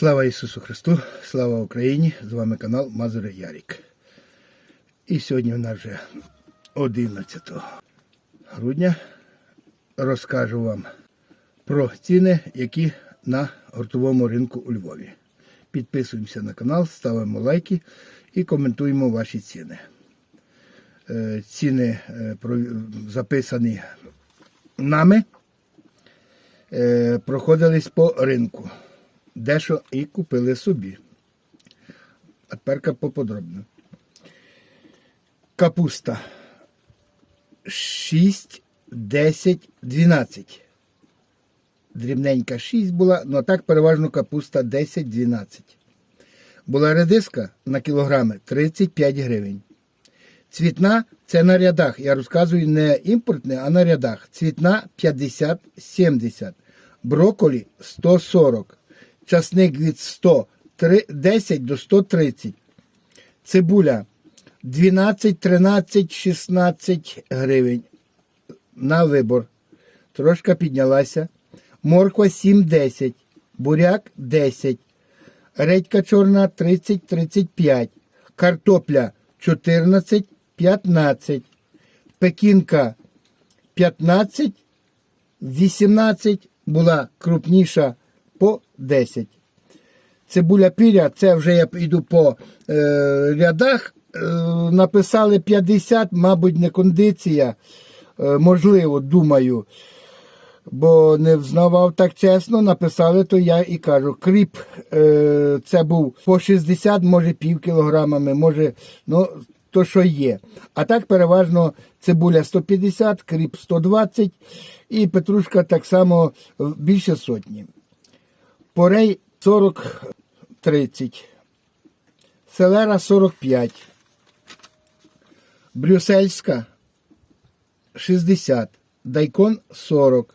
Слава Ісусу Христу, слава Україні! З вами канал Мазури Ярік. І сьогодні в нас вже 11 грудня. Розкажу вам про ціни, які на гуртовому ринку у Львові. Підписуємося на канал, ставимо лайки і коментуємо ваші ціни. Е, Ціни е, записані нами, е, проходились по ринку дещо і купили собі. А тепер поподробно. Капуста 6, 10, 12. Дрібненька 6 була, але так переважно капуста 10-12. Була редиска на кілограми 35 гривень. Цвітна це на рядах. Я розказую не імпортне, а на рядах. Цвітна 50-70. Броколі 140. Часник від 110 до 130. Цибуля 12, 13, 16 гривень. На вибор. Трошка піднялася. Морква 7-10. Буряк 10. Редька чорна 30-35. Картопля 14-15. Пекінка 15, 18 була крупніша по 10. Цибуля піря, це вже я йду по е, рядах. Е, написали 50, мабуть, не кондиція. Е, можливо, думаю. Бо не взнавав так чесно, написали, то я і кажу. Кріп е, це був по 60, може пів кілограмами, може, ну, то що є. А так переважно цибуля 150, кріп 120 і петрушка так само більше сотні. Порей 40-30. Селера 45. Брюссельська 60. Дайкон 40.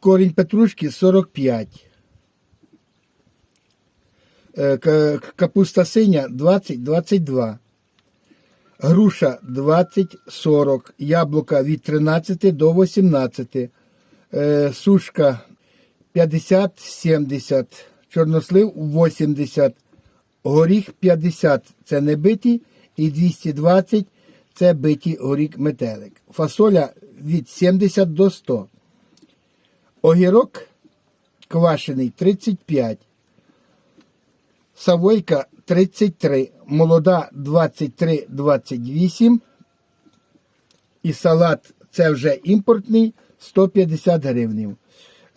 Корінь петрушки 45. Е, Капуста синя 20-22. Груша 20-40. Яблука від 13 до 18. Е, Сушка 50-70. Чорнослив 80. Горіх 50 це не биті. І 220 це биті горік метелик. Фасоля від 70 до 100. Огірок квашений 35. Савойка 33. Молода 23-28. І салат це вже імпортний 150 гривнів.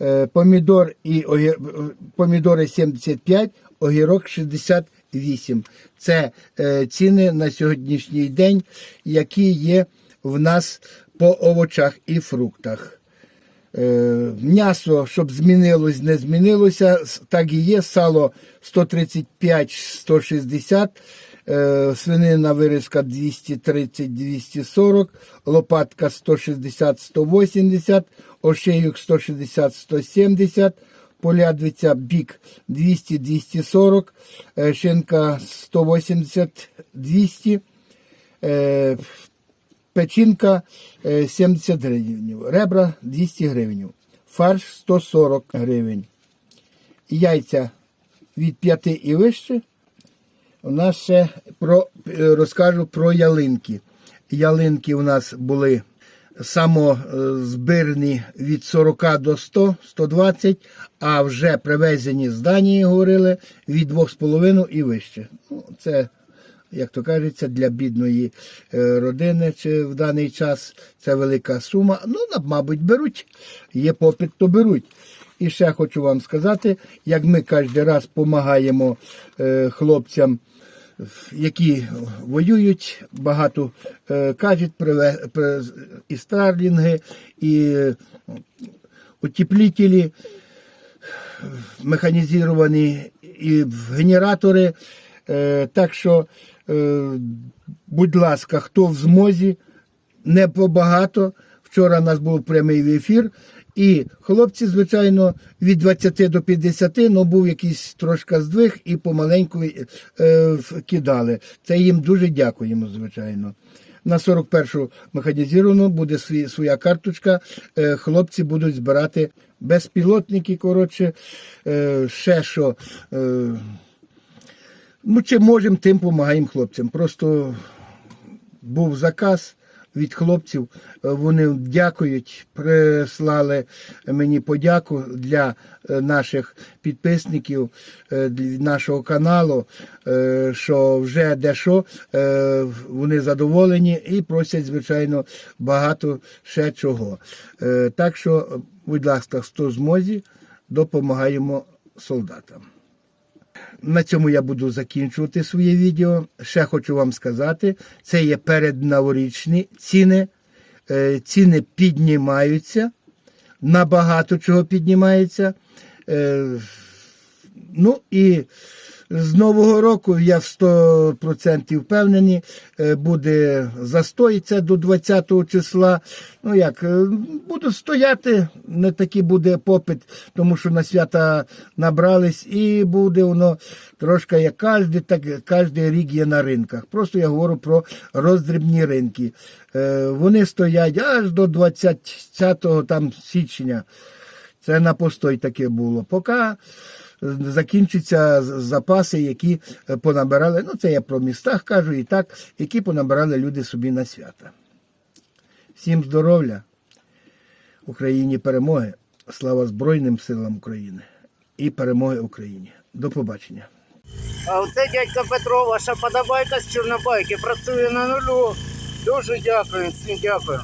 Е, Помідор і огір... помідори 75, огірок 68. Це е, ціни на сьогоднішній день, які є в нас по овочах і фруктах. Е, М'ясо, щоб змінилось, не змінилося, так і є. Сало 135-160, е, свинина вирізка 230-240, лопатка 160-180, ошейок 160-170, полядвиця бік 200-240, е, шинка 180-200, е, Печінка е, 70 гривень, ребра 200 гривень, фарш 140 гривень. Яйця від 5 і вище. У нас ще про, розкажу про ялинки. Ялинки у нас були самозбирні від 40 до 100, 120, а вже привезені з Данії, говорили, від 2,5 і вище. Ну, це як то кажеться, для бідної е, родини чи в даний час це велика сума. Ну, мабуть, беруть. Є попит, то беруть. І ще хочу вам сказати, як ми кожен раз допомагаємо е, хлопцям, які воюють, багато е, приве- і старлінги, і утеплітелі механізовані і генератори. Е, Так що, е, будь ласка, хто в змозі, не побагато. Вчора у нас був прямий ефір. І хлопці, звичайно, від 20 до 50, ну був якийсь трошки здвиг і помаленьку е, кидали. Це їм дуже дякуємо, звичайно. На 41-му механізовану буде свій, своя карточка. Е, хлопці будуть збирати безпілотники, коротше, е, ще що. Е, ну, чим можемо, тим допомагаємо хлопцям. Просто був заказ від хлопців. е, Вони дякують, прислали мені подяку для е, наших підписників е, нашого каналу, що вже дещо вони задоволені і просять, звичайно, багато ще чого. Так що, будь ласка, хто змозі, допомагаємо солдатам. На цьому я буду закінчувати своє відео. Ще хочу вам сказати, це є передноворічні ціни. Е, Ціни піднімаються, набагато чого піднімаються. Е, Ну і з Нового року я в 100% впевнений, е, буде застой до 20 числа. Ну як, е, буду стояти, не такий буде попит, тому що на свята набрались, і буде воно трошки як кожен, так кожен рік є на ринках. Просто я говорю про роздрібні ринки. Е, Вони стоять аж до 20 там, січня. Це на постой таке було. Поки закінчаться запаси, які е, понабирали. Ну, це я про містах кажу і так, які понабирали люди собі на свята. Всім здоров'я, Україні перемоги, слава Збройним силам України і перемоги Україні. До побачення. А оце дядька Петро, ваша подобайка з Чорнобайки, працює на нулю. Дуже дякую, всім дякую.